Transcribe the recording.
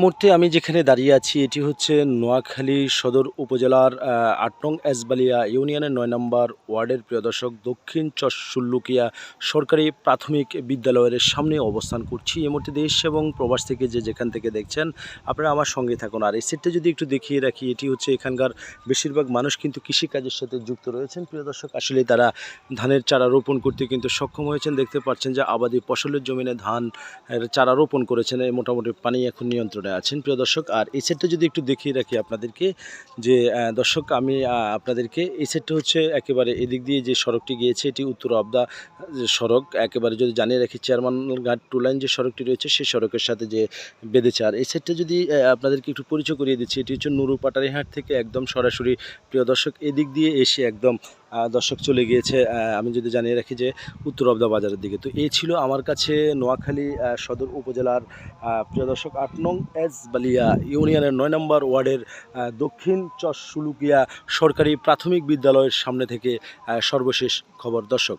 মুহূর্তে আমি যেখানে দাঁড়িয়ে আছি, এটি হচ্ছে নোয়াখালী সদর উপজেলার আট এসবালিয়া ইউনিয়নের নয় নম্বর ওয়ার্ডের। প্রিয় দর্শক, দক্ষিণ চশুল্লুকিয়া সরকারি প্রাথমিক বিদ্যালয়ের সামনে অবস্থান করছি। এই মুহূর্তে দেশ এবং প্রবাস থেকে যে যেখান থেকে দেখছেন, আপনারা আমার সঙ্গে থাকুন। আর এই সেটটা যদি একটু দেখিয়ে রাখি, এটি হচ্ছে এখানকার বেশিরভাগ মানুষ কিন্তু কৃষিকাজের সাথে যুক্ত রয়েছেন। প্রিয় দর্শক আসলে তারা ধানের চারা রোপণ করতে কিন্তু সক্ষম হয়েছেন। দেখতে পাচ্ছেন যে আবাদি ফসলের জমিনে ধান চারা রোপণ করেছেন। মোটামুটি পানি এখন নিয়ন্ত্রণে আছেন, প্রিয় দর্শক। আর এই সেটটা যদি একটু দেখিয়ে রাখি আপনাদেরকে, যে দর্শক, আমি আপনাদেরকে এই সেটটা হচ্ছে একেবারে এদিক দিয়ে যে সড়কটি গিয়েছে, এটি উত্তর অবদা সড়ক, একেবারে যদি জানিয়ে রাখি, চেয়ারম্যান ঘাট টু লাইন যে সড়কটি রয়েছে, সেই সড়কের সাথে যে বেঁধেছে। আর এই সেটটা যদি আপনাদেরকে একটু পরিচয় করিয়ে দিচ্ছি, এটি হচ্ছে নুরু পাটারিহাট থেকে একদম সরাসরি, প্রিয় দর্শক, এদিক দিয়ে এসে একদম দর্শক চলে গিয়েছে। আমি যদি জানিয়ে রাখি যে উত্তর অবদা বাজারের দিকে। তো এই ছিল আমার কাছে নোয়াখালী সদর উপজেলার প্রিয় দর্শক, আট নং এস বালিয়া ইউনিয়নের নয় নম্বর ওয়ার্ডের দক্ষিণ চশুলুকিয়া সরকারি প্রাথমিক বিদ্যালয়ের সামনে থেকে সর্বশেষ খবর। দর্শক